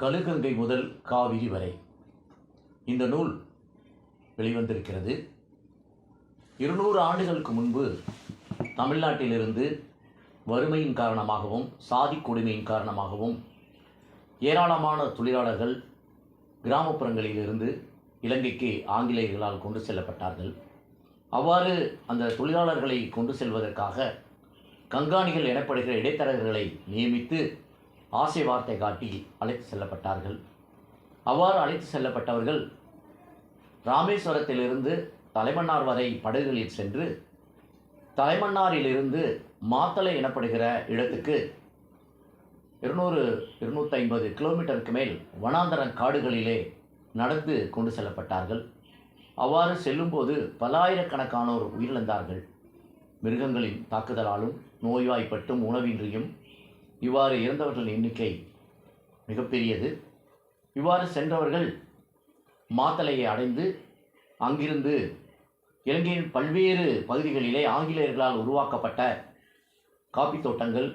கழுகங்கை முதல் காவிரி வரை. இந்த நூல் வெளிவந்திருக்கிறது. இருநூறு ஆண்டுகளுக்கு முன்பு தமிழ்நாட்டிலிருந்து வறுமையின் காரணமாகவும் சாதி கொடுமையின் காரணமாகவும் ஏராளமான தொழிலாளர்கள் கிராமப்புறங்களிலிருந்து இலங்கைக்கு ஆங்கிலேயர்களால் கொண்டு செல்லப்பட்டார்கள். அவ்வாறு அந்த தொழிலாளர்களை கொண்டு செல்வதற்காக கங்காணிகள் எனப்படுகிற இடைத்தரகர்களை நியமித்து ஆசை வார்த்தை காட்டி அழைத்து செல்லப்பட்டார்கள். அவ்வாறு அழைத்து செல்லப்பட்டவர்கள் ராமேஸ்வரத்திலிருந்து தலைமன்னார் வரை படகுகளில் சென்று தலைமன்னாரிலிருந்து மாத்தளை எனப்படுகிற இடத்துக்கு இருநூறு இருநூற்றி ஐம்பது கிலோமீட்டருக்கு மேல் வனாந்தர காடுகளிலே நடந்து கொண்டு செல்லப்பட்டார்கள். அவ்வாறு செல்லும்போது பல்லாயிரக்கணக்கானோர் உயிரிழந்தார்கள். மிருகங்களின் தாக்குதலாலும் நோய்வாய்ப்பட்டும் உணவின்றியும் இவ்வாறு இறந்தவர்களின் எண்ணிக்கை மிகப்பெரியது. இவ்வாறு சென்றவர்கள் மாத்தளையை அடைந்து அங்கிருந்து இலங்கையின் பல்வேறு பகுதிகளிலே ஆங்கிலேயர்களால் உருவாக்கப்பட்ட காப்பி தோட்டங்கள்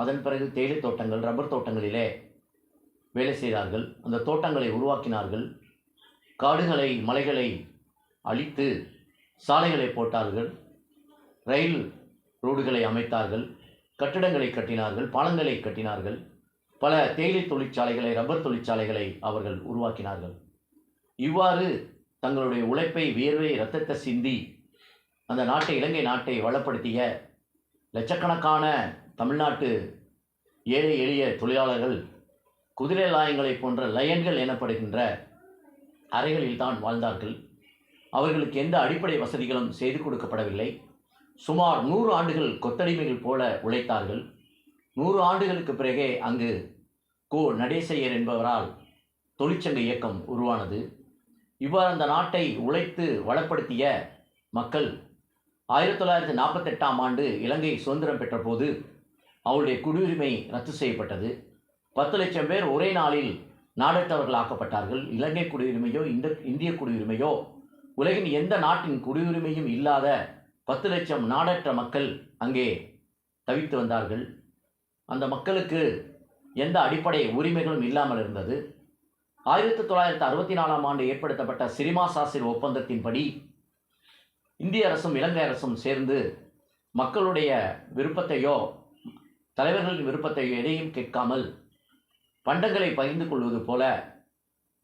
அதன் பிறகு தேயிலை தோட்டங்கள் ரப்பர் தோட்டங்களிலே வேலை செய்தார்கள். அந்த தோட்டங்களை உருவாக்கினார்கள். காடுகளை மலைகளை அழித்து சாலைகளை போட்டார்கள். ரயில் ரோடுகளை அமைத்தார்கள். கட்டிடங்களை கட்டினார்கள் பாலங்களை கட்டினார்கள். பல தேயிலை தொழிற்சாலைகளை ரப்பர் தொழிற்சாலைகளை அவர்கள் உருவாக்கினார்கள். இவ்வாறு தங்களுடைய உழைப்பை வியர்வை இரத்தத்தை சிந்தி அந்த நாட்டை இலங்கை நாட்டை வளப்படுத்திய லட்சக்கணக்கான தமிழ்நாட்டு ஏழை எளிய தொழிலாளர்கள் குதிரை லாயங்களைப் போன்ற லயன்கள் எனப்படுகின்ற அறைகளில் தான் வாழ்ந்தார்கள். அவர்களுக்கு எந்த அடிப்படை வசதிகளும் செய்து கொடுக்கப்படவில்லை. சுமார் நூறு ஆண்டுகள் கொத்தடிமைகள் போல உழைத்தார்கள். நூறு ஆண்டுகளுக்கு பிறகே அங்கு கோ நடேசையர் என்பவரால் தொழிற்சங்க இயக்கம் உருவானது. இவ்வாறு அந்த நாட்டை உழைத்து வளப்படுத்திய மக்கள் ஆயிரத்தி தொள்ளாயிரத்தி நாற்பத்தெட்டாம் ஆண்டு இலங்கை சுதந்திரம் பெற்றபோது அவருடைய குடியுரிமை ரத்து செய்யப்பட்டது. பத்து லட்சம் பேர் ஒரே நாளில் நாடற்றவர்கள் ஆக்கப்பட்டார்கள். இலங்கை குடியுரிமையோ இந்த இந்திய குடியுரிமையோ உலகின் எந்த நாட்டின் குடியுரிமையும் இல்லாத பத்து லட்சம் நாடற்ற மக்கள் அங்கே தவித்து வந்தார்கள். அந்த மக்களுக்கு எந்த அடிப்படை உரிமைகளும் இல்லாமல் இருந்தது. ஆயிரத்தி தொள்ளாயிரத்தி அறுபத்தி நாலாம் ஆண்டு ஏற்படுத்தப்பட்ட சினிமா சாசிர் ஒப்பந்தத்தின்படி இந்திய அரசும் இலங்கை அரசும் சேர்ந்து மக்களுடைய விருப்பத்தையோ தலைவர்களின் விருப்பத்தையோ எதையும் கேட்காமல் பண்டங்களை பகிர்ந்து கொள்வது போல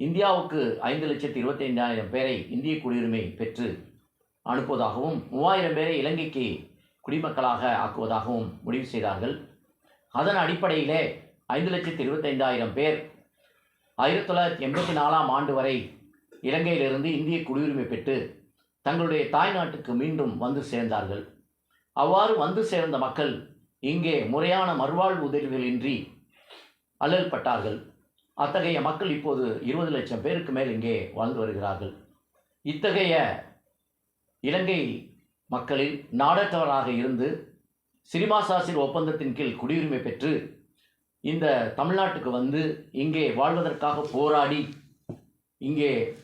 இந்தியாவுக்கு ஐந்து லட்சத்தி இருபத்தைந்தாயிரம் பேரை இந்திய குடியுரிமை பெற்று அனுப்புவதாகவும் மூவாயிரம் பேரை இலங்கைக்கு குடிமக்களாக ஆக்குவதாகவும் முடிவு செய்தார்கள். அதன் அடிப்படையிலே ஐந்து லட்சத்தி இருபத்தைந்தாயிரம் பேர் ஆயிரத்தி தொள்ளாயிரத்தி எண்பத்தி நாலாம் ஆண்டு வரை இலங்கையிலிருந்து இந்திய குடியுரிமை பெற்று தங்களுடைய தாய்நாட்டுக்கு மீண்டும் வந்து சேர்ந்தார்கள். அவ்வாறு வந்து சேர்ந்த மக்கள் இங்கே முறையான மறுவாழ்வு உதவிகளின்றி அல்லல்பட்டார்கள் அத்தகைய மக்கள் இப்போது இருபது லட்சம் பேருக்கு மேல் இங்கே வாழ்ந்து வருகிறார்கள். இத்தகைய இலங்கை மக்களில் நாடற்றவராக இருந்து சிரிமாசாசிர் ஒப்பந்தத்தின் கீழ் குடியுரிமை பெற்று இந்த தமிழ்நாட்டுக்கு வந்து இங்கே வாழ்வதற்காக போராடி இங்கே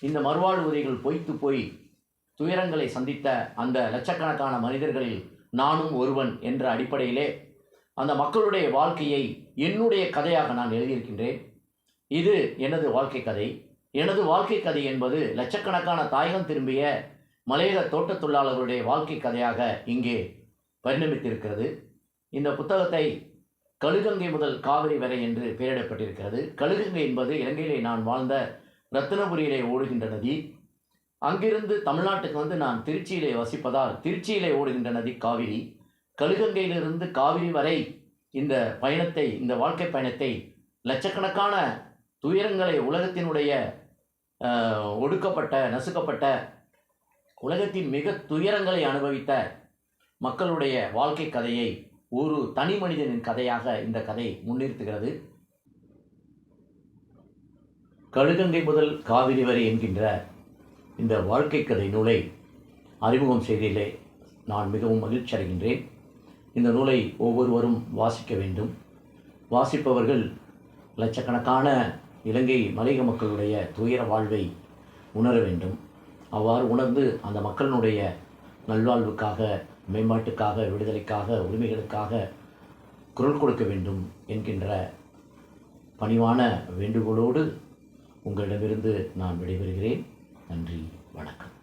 இந்த மறுவாழ்வு பொய்த்து போய் துயரங்களை சந்தித்த அந்த லட்சக்கணக்கான மனிதர்களில் நானும் ஒருவன் என்ற அடிப்படையிலே அந்த மக்களுடைய வாழ்க்கையை என்னுடைய கதையாக நான் எழுதியிருக்கின்றேன். இது எனது வாழ்க்கை கதை. எனது வாழ்க்கை கதை என்பது லட்சக்கணக்கான தாயகம் திரும்பிய மலையக தோட்டத் தொழிலாளர்களுடைய வாழ்க்கை கதையாக இங்கே பரிணமித்திருக்கிறது. இந்த புத்தகத்தை கழுகங்கை முதல் காவிரி வரை என்று பெயரிடப்பட்டிருக்கிறது. கழுகங்கை என்பது இலங்கையிலே நான் வாழ்ந்த ரத்தினபுரியிலே ஓடுகின்ற நதி. அங்கிருந்து தமிழ்நாட்டுக்கு வந்து நான் திருச்சியிலே வசிப்பதால் திருச்சியிலே ஓடுகின்ற நதி காவிரி. கழுகங்கையிலிருந்து காவிரி வரை இந்த பயணத்தை இந்த வாழ்க்கை பயணத்தை லட்சக்கணக்கான துயரங்களை உலகத்தினுடைய ஒடுக்கப்பட்ட நசுக்கப்பட்ட உலகத்தின் மிக துயரங்களை அனுபவித்த மக்களுடைய வாழ்க்கை கதையை ஒரு தனி மனிதனின் கதையாக இந்த கதை முன்னிறுத்துகிறது. கழுகங்கை முதல் காவிரி வரை என்கின்ற இந்த வாழ்க்கை கதை நூலை அறிமுகம் செய்ததிலே நான் மிகவும் மகிழ்ச்சி அடைகின்றேன். இந்த நூலை ஒவ்வொருவரும் வாசிக்க வேண்டும். வாசிப்பவர்கள் லட்சக்கணக்கான இலங்கை மலையக மக்களுடைய துயர வாழ்வை உணர வேண்டும். அவ்வாறு உணர்ந்து அந்த மக்களினுடைய நல்வாழ்வுக்காக மேம்பாட்டுக்காக விடுதலைக்காக உரிமைகளுக்காக குரல் கொடுக்க வேண்டும் என்கின்ற பணிவான வேண்டுகோளோடு உங்களிடமிருந்து நான் விடைபெறுகிறேன். நன்றி வணக்கம்.